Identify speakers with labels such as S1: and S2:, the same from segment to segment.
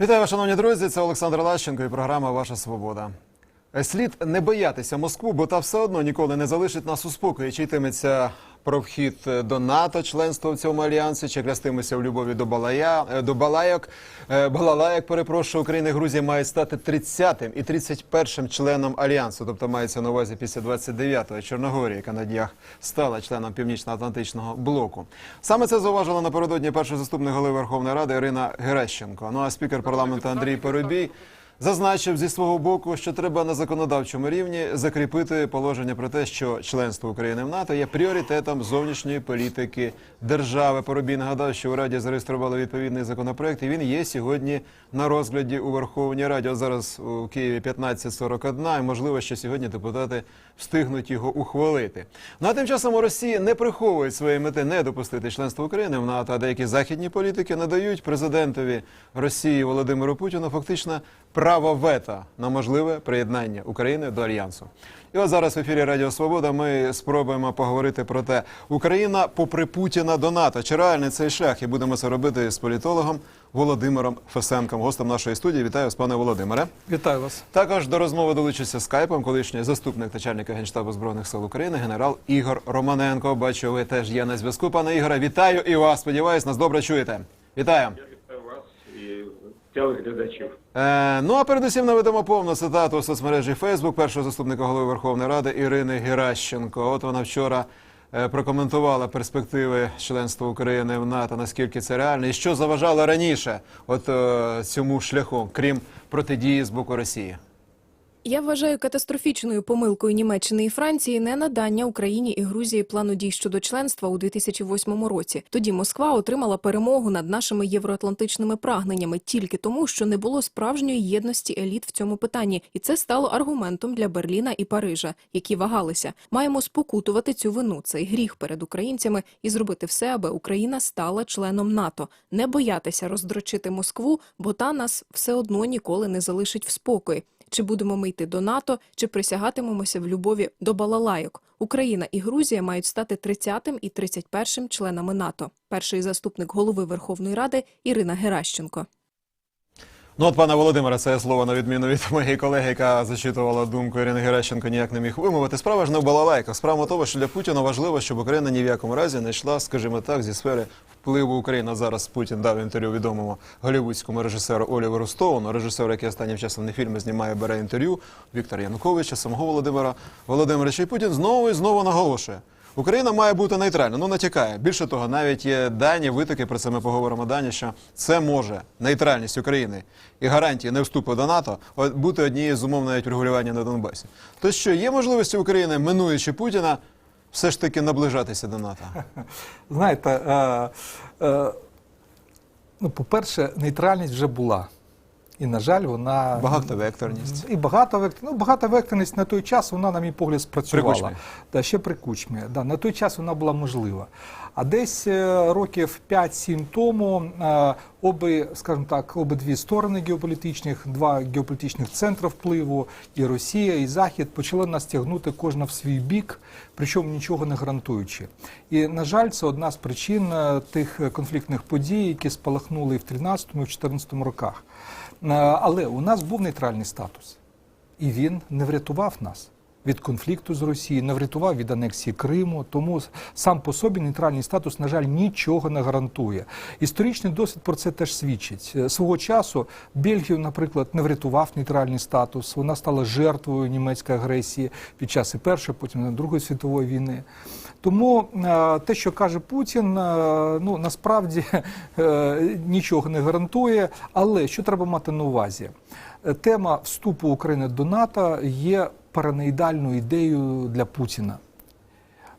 S1: Вітаю, шановні друзі. Це Олександр Лащенко і програма Ваша Свобода. Слід не боятися Москву, бо та все одно ніколи не залишить нас у спокої. Чи йтиметься про вхід до НАТО, членство в цьому альянсі, чи клястимося в любові до балая е, до балайок. Е, Балалайок, перепрошую, Україна і Грузія мають стати 30-тим і 31-м членом альянсу. Тобто мається на увазі після 29-го Чорногорія, яка на днях стала членом Північно-Атлантичного блоку. Саме це зауважила напередодні перший заступник голови Верховної Ради Ірина Геращенко. Ну а спікер парламенту Андрій Парубій Зазначив зі свого боку, що треба на законодавчому рівні закріпити положення про те, що членство України в НАТО є пріоритетом зовнішньої політики держави. Поробій нагадав, що у раді зареєстрували відповідний законопроект, і він є сьогодні на розгляді у Верховній Раді. От зараз у Києві 15.41, і можливо, що сьогодні депутати встигнуть його ухвалити. Ну а тим часом Росії не приховують своєї мети не допустити членство України в НАТО. А деякі західні політики надають президентові Росії Володимиру Путіну фактично право вето на можливе приєднання України до альянсу. І от зараз в ефірі Радіо Свобода ми спробуємо поговорити про те, Україна попри Путіна до НАТО. Чи реальний цей шлях? І будемо це робити з політологом Володимиром Фесенком, гостем нашої студії. Вітаю вас, пане Володимире.
S2: Вітаю вас.
S1: Також до розмови долучився скайпом колишній заступник начальника генштабу збройних сил України, генерал Ігор Романенко. Бачу, ви теж є на зв'язку. Пане Ігоре, вітаю і вас. Сподіваюсь, нас добре чуєте. Вітаю.
S3: Вітаю вас і телеглядачів.
S1: Е, ну а передусім наведемо повну цитату у соцмережі Фейсбук першого заступника голови Верховної Ради Ірини Геращенко. От вона вчора прокоментувала перспективи членства України в НАТО, наскільки це реально, і що заважало раніше, от е, цьому шляху, крім протидії з боку Росії.
S4: Я вважаю катастрофічною помилкою Німеччини і Франції не надання Україні і Грузії плану дій щодо членства у 2008 році. Тоді Москва отримала перемогу над нашими євроатлантичними прагненнями тільки тому, що не було справжньої єдності еліт в цьому питанні, і це стало аргументом для Берліна і Парижа, які вагалися. Маємо спокутувати цю вину, цей гріх перед українцями і зробити все, аби Україна стала членом НАТО, не боятися роздрочити Москву, бо та нас все одно ніколи не залишить в спокої. Чи будемо ми йти до НАТО, чи присягатимемося в любові до балалайок? Україна і Грузія мають стати 30-м і 31-м членами НАТО. Перший заступник голови Верховної Ради Ірина Геращенко.
S1: Ну, от, пане Володимире, це слово на відміну від моєї колеги, яка зачитувала думку Ірини Геращенко, ніяк не міг вимовити. Справа ж не в балалайках. Справа тому, що для Путіна важливо, щоб Україна ні в якому разі не йшла, скажімо так, зі сфери впливу України. Зараз Путін дав інтерв'ю відомому голівудському режисеру Оліверу Стоуну, режисеру, який останнім часом не фільми знімає, бере інтерв'ю Віктора Януковича, самого Володимира Володимировича. І Путін знову і знову наголошує. Україна має бути нейтральна, ну натякає. Більше того, навіть є дані, витоки, про це ми поговоримо дані, що це може нейтральність України і гарантії не вступу до НАТО бути однією з умов навіть врегулювання на Донбасі. То що є можливості України, минуючи Путіна, все ж таки наближатися до НАТО?
S2: Знаєте, е, е, ну, по-перше, нейтральність вже була. І, на жаль, вона
S1: Багатовекторність.
S2: і багатовектор, ну, багатовекторність на той час вона, на мій погляд, спрацювала.
S1: При Кучмі.
S2: Да, ще при кучмі. Да, на той час вона була можлива. А десь е, років 5-7 тому е, оби, скажімо так, обидві сторони геополітичних, два геополітичних центри впливу, і Росія, і Захід почали нас тягнути кожна в свій бік, причому нічого не гарантуючи. І, на жаль, це одна з причин е, тих конфліктних подій, які спалахнули і в 13 і в 14 роках. Е, Але у нас був нейтральний статус, і він не врятував нас від конфлікту з Росією, не врятував від анексії Криму. Тому сам по собі нейтральний статус, на жаль, нічого не гарантує. Історичний досвід про це теж свідчить. Е, Свого часу Бельгію, наприклад, не врятував нейтральний статус. Вона стала жертвою німецької агресії під час і першої, потім і Другої світової війни. Тому е, те, що каже Путін, е, ну насправді нічого не гарантує. Але що треба мати на увазі? Тема вступу України до НАТО є параноїдальною ідею для Путіна.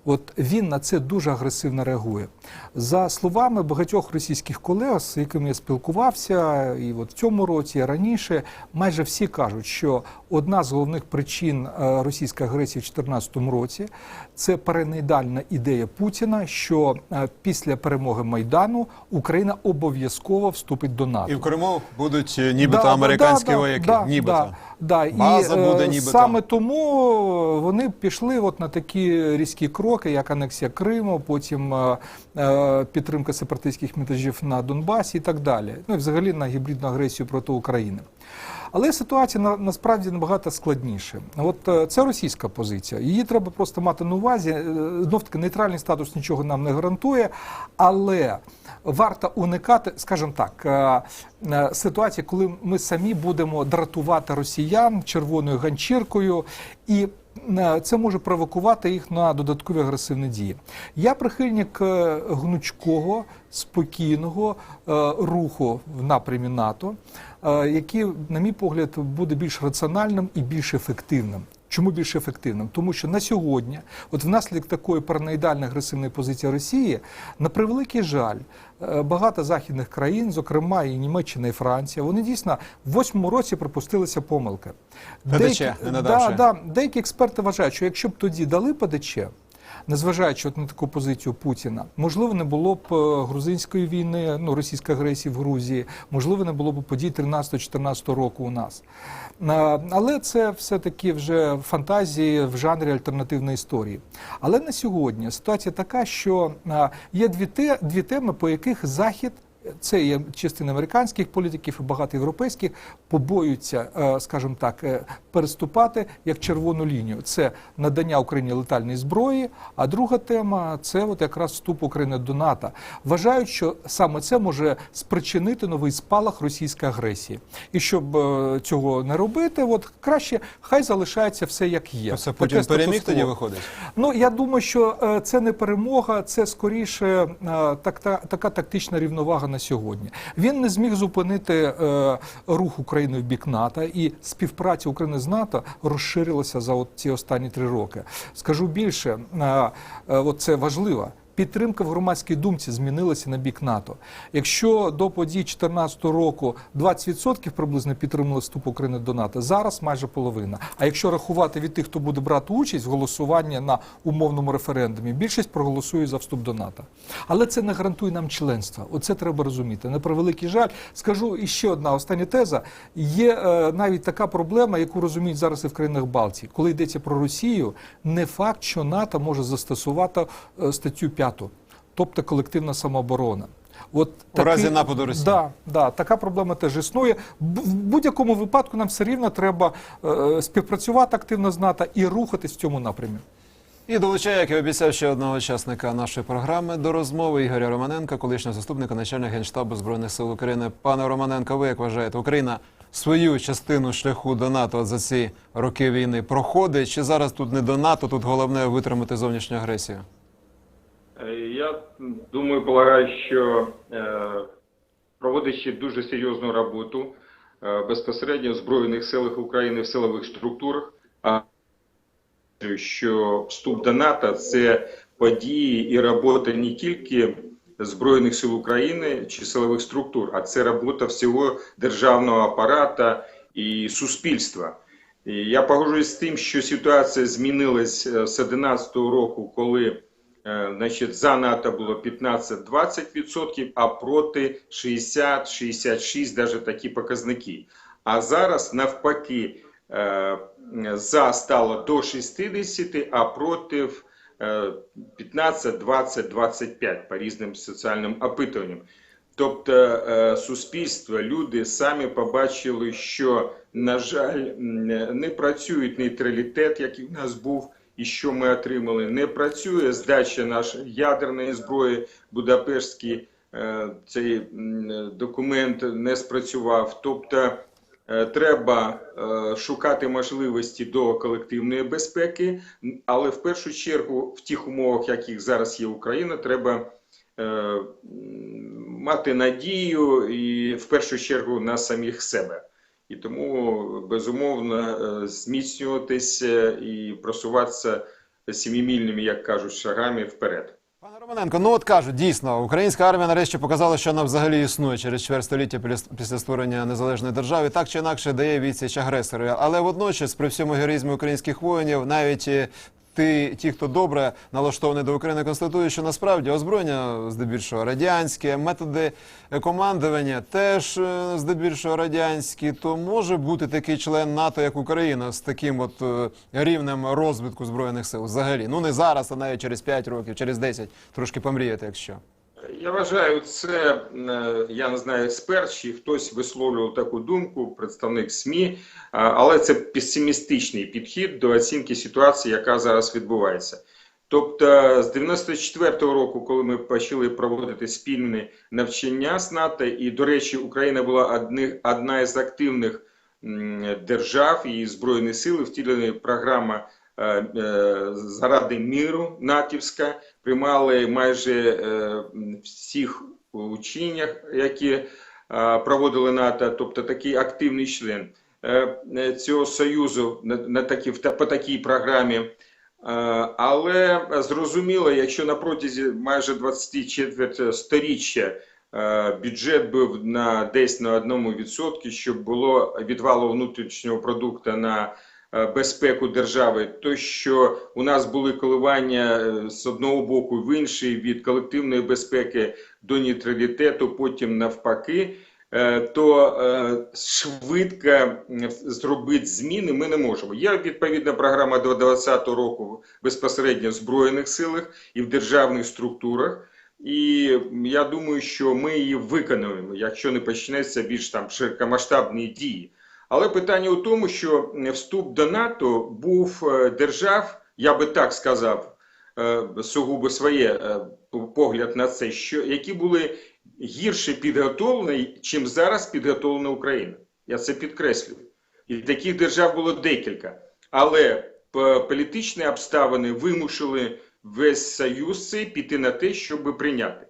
S2: От він на це дуже агресивно реагує. За словами багатьох російських колег, з якими я спілкувався, і от в цьому році, і раніше, майже всі кажуть, що одна з головних причин е, російської агресії в 2014 році це параноїдальна ідея Путіна, що е, після перемоги Майдану Україна обов'язково вступить до НАТО.
S1: І в Криму будуть е, нібито
S2: Да,
S1: американські
S2: да,
S1: вояки.
S2: да,
S1: нібито.
S2: да. Да,
S1: База
S2: і,
S1: буде нібито.
S2: саме тому вони пішли от на такі різкі кроки, як анексія Криму, потім е, е, підтримка сепаратистських мятежів на Донбасі і так далі. Ну і взагалі на гібридну агресію проти України. Але ситуація на, насправді набагато складніша. От е, це російська позиція. Її треба просто мати на увазі. Знов таки нейтральний статус нічого нам не гарантує, але варто уникати, скажімо так, ситуації, коли ми самі будемо дратувати росіян червоною ганчіркою і. Е, Це може провокувати їх на додаткові агресивні дії. Я прихильник е, гнучкого, спокійного е, руху в напрямі НАТО, який, на мій погляд, буде більш раціональним і більш ефективним. Чому більш ефективним? Тому що на сьогодні, от внаслідок такої параноїдальної агресивної позиції Росії, на превеликий жаль, е, багато західних країн, зокрема і Німеччина, і Франція, вони дійсно в восьмому році припустилися помилки.
S1: ПДЧ, не
S2: да, да, деякі експерти вважають, що якщо б тоді дали ПДЧ, незважаючи от на таку позицію Путіна, можливо, не було б е, грузинської війни, ну російської агресії в Грузії, можливо, не було б подій 13-14 року у нас. Е, Але це все-таки вже фантазії в жанрі альтернативної історії. Але на сьогодні ситуація така, що е, є дві, дві теми, по яких Захід. Це є частина американських політиків і багато європейських побоюються, е, скажімо так, е, переступати як червону лінію. Це надання Україні летальної зброї. А друга тема це от якраз вступ України до НАТО. Вважають, що саме це може спричинити новий спалах російської агресії. І щоб е, цього не робити, от краще хай залишається все як є.
S1: Це
S2: Таке
S1: Путін переміг тоді виходить?
S2: Ну я думаю, що це не перемога, це скоріше е, так, така тактична рівновага на сьогодні. Він не зміг зупинити е, рух України в бік НАТО, і співпраця України з НАТО розширилася за от ці останні три роки. Скажу більше, е, е, от це важливо. Підтримка в громадській думці змінилася на бік НАТО. Якщо до подій 2014 року 20% приблизно підтримали вступ України до НАТО, зараз майже половина. А якщо рахувати від тих, хто буде брати участь в голосуванні на умовному референдумі, більшість проголосує за вступ до НАТО. Але це не гарантує нам членства. Оце треба розуміти. На превеликий жаль, скажу іще одна остання теза. Є е, навіть така проблема, яку розуміють зараз і в країнах Балтії. Коли йдеться про Росію, не факт, що НАТО може застосувати е, статтю 5, тобто колективна самооборона. От
S1: У разі нападу Росії.
S2: Да, да, така проблема теж існує. В будь-якому випадку нам все рівно треба е, співпрацювати активно з НАТО і рухатись в цьому напрямі.
S1: І долучаю, як і обіцяв, ще одного учасника нашої програми до розмови Ігоря Романенка, колишнього заступника начальника генштабу збройних сил України. Пане Романенко, ви як вважаєте, Україна свою частину шляху до НАТО за ці роки війни проходить? Чи зараз тут не до НАТО, тут головне витримати зовнішню агресію?
S3: Е, Я думаю, полагаю, що е, проводячи дуже серйозну роботу е, безпосередньо в Збройних силах України в силових структурах, а що вступ до НАТО це події і робота не тільки Збройних сил України чи силових структур, а це робота всього державного апарата і суспільства. І я погоджуюсь з тим, що ситуація змінилась з 2011 року, коли значить, за НАТО було 15-20%, а проти 60-66, навіть такі показники. А зараз навпаки е, за стало до 60, а проти е, 15, 20, 25 по різним соціальним опитуванням. Тобто е, суспільство, люди самі побачили, що, на жаль, не працює нейтралітет, який в нас був, і що ми отримали. Не працює здача нашої ядерної зброї, Будапештський е, цей документ не спрацював. Тобто е, треба е, шукати можливості до колективної безпеки, але в першу чергу в тих умовах, яких зараз є Україна, треба мати надію і в першу чергу на самих себе. І тому безумовно е, зміцнюватися і просуватися сімімільними, як кажуть, шагами вперед.
S1: Пане Романенко, ну от кажуть, дійсно, українська армія нарешті показала, що вона взагалі існує через чверть століття після створення незалежної держави, так чи інакше дає відсіч агресору. Але водночас, при всьому героїзмі українських воїнів, навіть ті, ті, хто добре налаштований до України, констатують, що насправді озброєння здебільшого радянське, методи командування теж е, здебільшого радянські. То може бути такий член НАТО, як Україна, з таким от е, рівнем розвитку збройних сил взагалі. Ну не зараз, а навіть через 5 років, через 10, трошки помріяти, якщо.
S3: Я вважаю, це е, я не знаю експерт, чи хтось висловлював таку думку, представник СМІ, але це песимістичний підхід до оцінки ситуації, яка зараз відбувається. Тобто з 94-го року, коли ми почали проводити спільне навчання з НАТО, і, до речі, Україна була одни, одна із активних держав і збройні сили, втілена програма е, е, заради миру натівська, приймали майже е, всіх ученнях, які е, проводили НАТО, тобто такий активний член е, е, цього союзу на, такі, по такій програмі. Е, Але зрозуміло, якщо на протязі майже 20 четверть сторіччя е, бюджет був на десь на одному відсотку, щоб було відвалу внутрішнього продукту на е, безпеку держави, то що у нас були коливання е, з одного боку в інший від колективної безпеки до нейтралітету, потім навпаки. е, То е, швидко зробити зміни ми не можемо. Є відповідна програма до 2020 року безпосередньо в збройних силах і в державних структурах. І я думаю, що ми її виконуємо, якщо не почнеться більш там широкомасштабні дії. Але питання у тому, що вступ до НАТО був е, держав, я би так сказав, е, сугубо своє е, погляд на це, що які були гірше підготовлені, чим зараз підготовлена Україна. Я це підкреслюю. І таких держав було декілька. Але політичні обставини вимушили весь союз цей піти на те, щоб прийняти.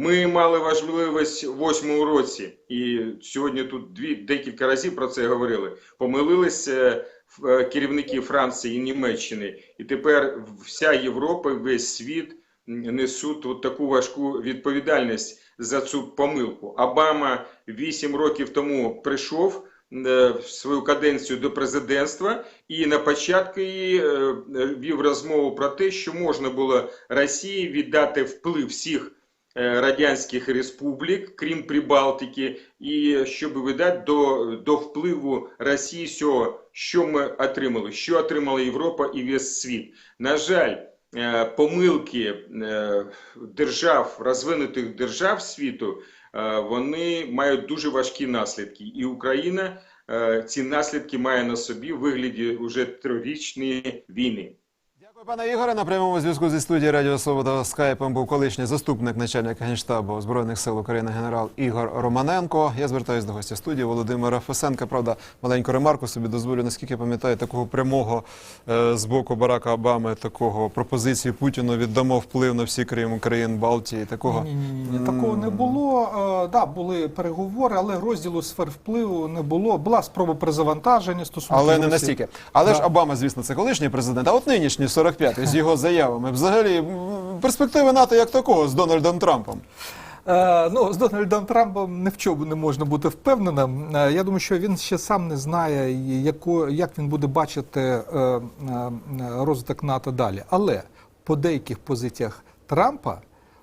S3: Ми мали важливість в восьмому році, і сьогодні тут дві декілька разів про це говорили. Помилилися е, керівники Франції і Німеччини, і тепер вся Європа, весь світ несуть от таку важку відповідальність за цю помилку. Обама вісім років тому прийшов е, в свою каденцію до президентства і на початку її е, вів розмову про те, що можна було Росії віддати вплив всіх радянських республік, крім Прибалтики, і щоб видати до, до впливу Росії всього, що ми отримали, що отримала Європа і весь світ. На жаль, е, помилки е, держав, розвинутих держав світу, е, вони мають дуже важкі наслідки. І Україна е, ці наслідки має на собі вигляді уже трирічної війни.
S1: Дякую, пане Ігоре. На прямому зв'язку зі студії Радіо Свобода скайпом був колишній заступник начальника генштабу збройних сил України генерал Ігор Романенко. Я звертаюся до гостя студії Володимира Фесенка. Правда, маленьку ремарку собі дозволю. Наскільки я пам'ятаю, такого прямого е, з боку Барака Обами, такого пропозиції Путіну віддамо вплив на всі крім країн Балтії. Такого
S2: Ні, ні, ні, ні, такого не було. Е, да, були переговори, але розділу сфер впливу не було. Була спроба перезавантаження стосовно
S1: Але не настільки. Але ж Обама, звісно, це колишній президент, а от нинішній 45-й з його заявами. Взагалі, перспективи НАТО як такого з Дональдом Трампом.
S2: Е, ну, з Дональдом Трампом ні в чому не можна бути впевненим. Е, я думаю, що він ще сам не знає, яко, як він буде бачити е, розвиток НАТО далі. Але по деяких позиціях Трампа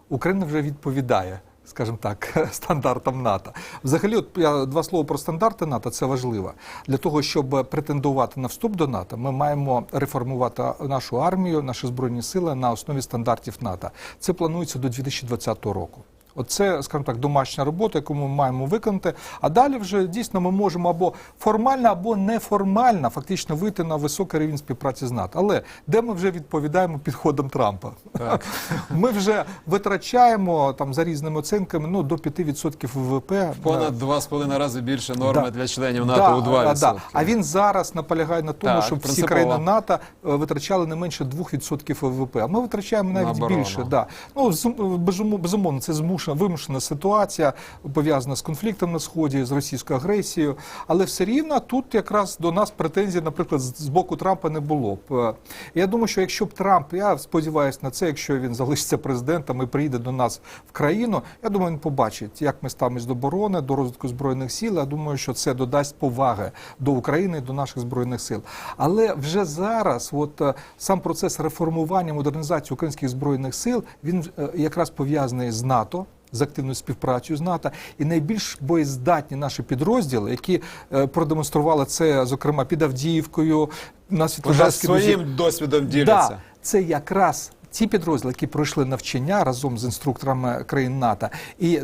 S2: Україна вже відповідає. Скажімо так, стандартам НАТО. Взагалі, от я два слова про стандарти НАТО. Це важливо для того, щоб претендувати на вступ до НАТО. Ми маємо реформувати нашу армію, наші збройні сили на основі стандартів НАТО. Це планується до 2020 року. Оце, скажімо так, домашня робота, яку ми маємо виконати. А далі вже дійсно ми можемо або формально, або неформально фактично вийти на високий рівень співпраці з НАТО. Але де ми вже відповідаємо підходам Трампа?
S1: Так.
S2: Ми вже витрачаємо там за різними оцінками ну, до 5% ВВП.
S1: Понад два з половиною рази більше норми
S2: Да.
S1: для членів
S2: Да,
S1: НАТО у 2%.
S2: а, да. А він зараз наполягає на тому,
S1: Так,
S2: щоб всі країни НАТО е, витрачали не менше 2% ВВП. А ми витрачаємо навіть
S1: оборону.
S2: більше. Да. Ну, зум- безумовно, безумовно, це змушує вимушена, ситуація пов'язана з конфліктом на сході, з російською агресією. Але все рівно тут якраз до нас претензій, наприклад, з боку Трампа не було б. Е, Я думаю, що якщо б Трамп, я сподіваюся на це, якщо він залишиться президентом і приїде до нас в країну, я думаю, він побачить, як ми ставимось до оборони, до розвитку збройних сил. Я думаю, що це додасть поваги до України до наших збройних сил. Але вже зараз, от е, сам процес реформування модернізації українських збройних сил, він е, якраз пов'язаний з НАТО. З активною співпрацею з НАТО і найбільш боєздатні наші підрозділи, які е, продемонстрували це, зокрема під Авдіївкою, на Світлодарській
S1: своїм досвідом діляться.
S2: Да, це якраз ті підрозділи, які пройшли навчання разом з інструкторами країн НАТО, і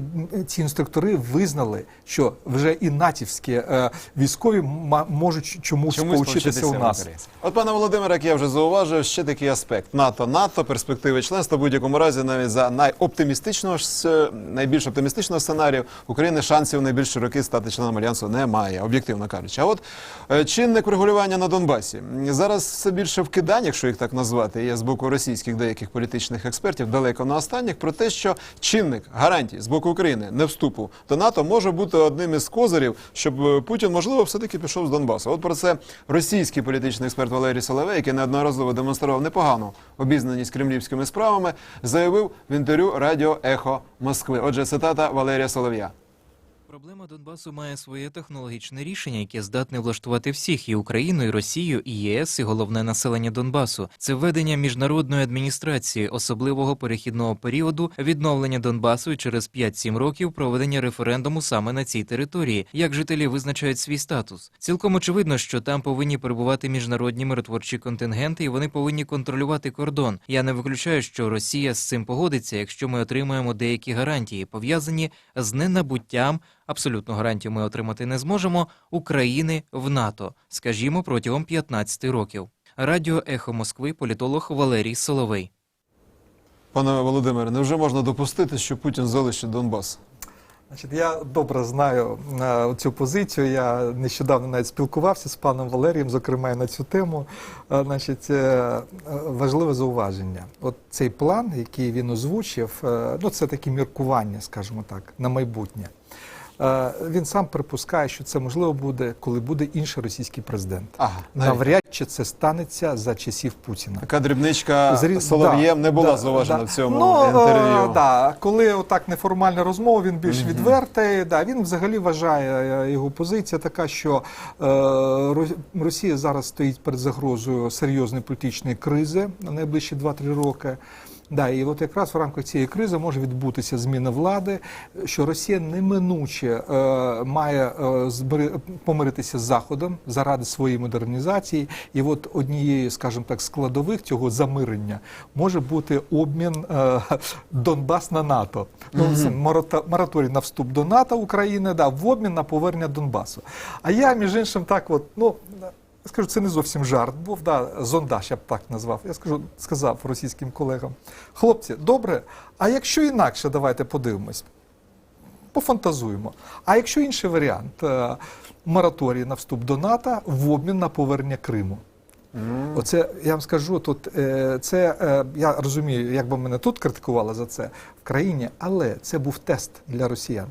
S2: ці інструктори визнали, що вже і натівські е, військові можуть чомусь,
S1: Чомусь
S2: повчитися у нас.
S1: От, пане Володимире, як я вже зауважив, ще такий аспект. НАТО, НАТО, перспективи членства в будь-якому разі, навіть за найоптимістичного ж найбільш оптимістичного сценарію України шансів найбільш широких стати членом альянсу немає, об'єктивно кажучи. А от е, чинник врегулювання на Донбасі зараз все більше вкидань, якщо їх так назвати, є з боку російських деяких політичних експертів, далеко на останніх, про те, що чинник гарантій з боку України не вступу до НАТО може бути одним із козирів, щоб е, Путін можливо все-таки пішов з Донбасу. От про це російський політичний експерт Валерій Соловей, який неодноразово демонстрував непогану обізнаність кремлівськими справами, заявив в інтерв'ю Радіо Ехо Москви. Отже, цитата Валерія Солов'я.
S5: Проблема Донбасу має своє технологічне рішення, яке здатне влаштувати всіх і Україну, і Росію, і ЄС, і головне населення Донбасу. Це введення міжнародної адміністрації, особливого перехідного періоду, відновлення Донбасу і через 5-7 років проведення референдуму саме на цій території, як жителі визначають свій статус. Цілком очевидно, що там повинні перебувати міжнародні миротворчі контингенти, і вони повинні контролювати кордон. Я не виключаю, що Росія з цим погодиться, якщо ми отримаємо деякі гарантії, пов'язані з ненабуттям. Абсолютну гарантію ми отримати не зможемо України в НАТО, скажімо, протягом 15 років. Радіо Ехо Москви, політолог Валерій Соловей.
S1: Пане Володимире, невже можна допустити, що Путін залишить Донбас?
S2: Значить, я добре знаю е, цю позицію. Я нещодавно навіть спілкувався з паном Валерієм, зокрема і на цю тему. Е, Значить, е, е, важливе зауваження. От цей план, який він озвучив, е, ну це такі міркування, скажімо так, на майбутнє. Е, Він сам припускає, що це можливо буде, коли буде інший російський президент.
S1: Ага.
S2: Навряд чи це станеться за часів Путіна.
S1: Така дрібничка
S2: Зрі-
S1: Солов'єм
S2: да,
S1: не була
S2: да,
S1: зауважена
S2: да.
S1: в цьому
S2: ну,
S1: інтерв'ю.
S2: Е, да. Коли отак неформальна розмова, він більш відвертий. Да, він взагалі вважає е, його позиція така, що е, Росія зараз стоїть перед загрозою серйозної політичної кризи на найближчі 2-3 роки. Да, і от якраз в рамках цієї кризи може відбутися зміна влади, що Росія неминуче е, має е, помиритися з Заходом заради своєї модернізації. І от однією, скажімо так, складових цього замирення може бути обмін е, Донбас на НАТО. Ну, мората- мораторій на вступ до НАТО України, да, в обмін на повернення Донбасу. А я, між іншим, так от, ну. Я скажу, це не зовсім жарт був, да, зондаж, я б так назвав. Я скажу, сказав російським колегам: хлопці, добре, а якщо інакше, давайте подивимось, пофантазуємо. А якщо інший варіант е, мораторій на вступ до НАТО в обмін на повернення Криму. Оце я вам скажу тут. е, Це е, я розумію, як би мене тут критикували за це в країні, але це був тест для росіян.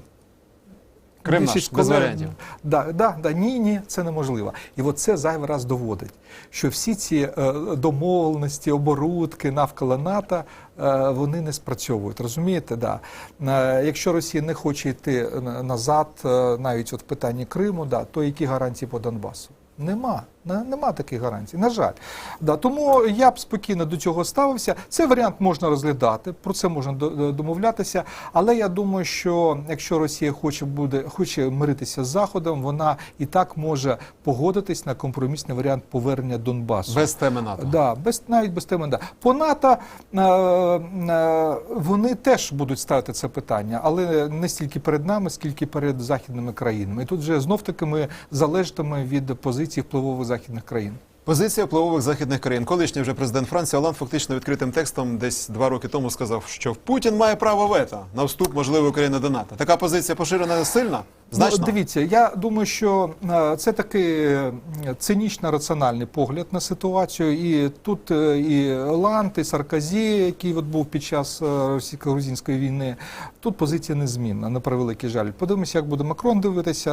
S1: Крим наш, без варіантів.
S2: Да, да, да, ні, ні, це неможливо. І от це зайвий раз доводить, що всі ці е, домовленості, оборудки навколо НАТО, е, вони не спрацьовують. Розумієте? Да. Е, якщо Росія не хоче йти назад, е, навіть от в питанні Криму, да, то які гарантії по Донбасу? Нема. Нема таких гарантій, на жаль. Да, тому я б спокійно до цього ставився. Цей варіант можна розглядати, про це можна до- до- домовлятися. Але я думаю, що якщо Росія хоче буде хоче миритися з Заходом, вона і так може погодитись на компромісний варіант повернення Донбасу.
S1: Без теми НАТО.
S2: Да, без навіть без теми. Да. По НАТО е, е, вони теж будуть ставити це питання, але не стільки перед нами, скільки перед західними країнами. І тут вже знов таки ми залежатиме від позиції впливових західних країн.
S1: Позиція впливових західних країн. Колишній вже президент Франції Оланд фактично відкритим текстом десь два роки тому сказав, що Путін має право вето на вступ можливої України до НАТО. Така позиція поширена сильна. Значно?
S2: Ну, дивіться, я думаю, що е, це такий е, цинічно раціональний погляд на ситуацію. І тут е, і Ланд, і Сарказі, який от був під час російсько-грузинської війни, тут позиція незмінна, на превеликий жаль. Подивимося, як буде Макрон дивитися.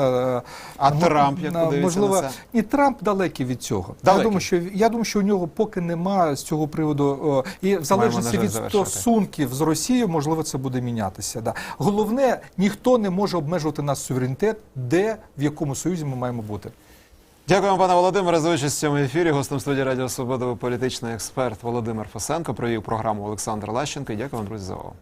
S1: А
S2: м-
S1: Трамп як подивиться
S2: можливо,
S1: на це?
S2: і Трамп далекий від цього.
S1: Далекий.
S2: Я думаю, що я думаю, що у нього поки немає з цього приводу і в залежності від стосунків з Росією, можливо, це буде мінятися. Да. Головне, ніхто не може обмежувати наш суверенітет, де в якому союзі ми маємо бути.
S1: Дякуємо, пане Володимире, за участь в цьому ефірі. Гостем студії Радіо Свобода політичний експерт Володимир Фосенко. Провів програму Олександр Лащенко. Дякую вам, друзі, за увагу.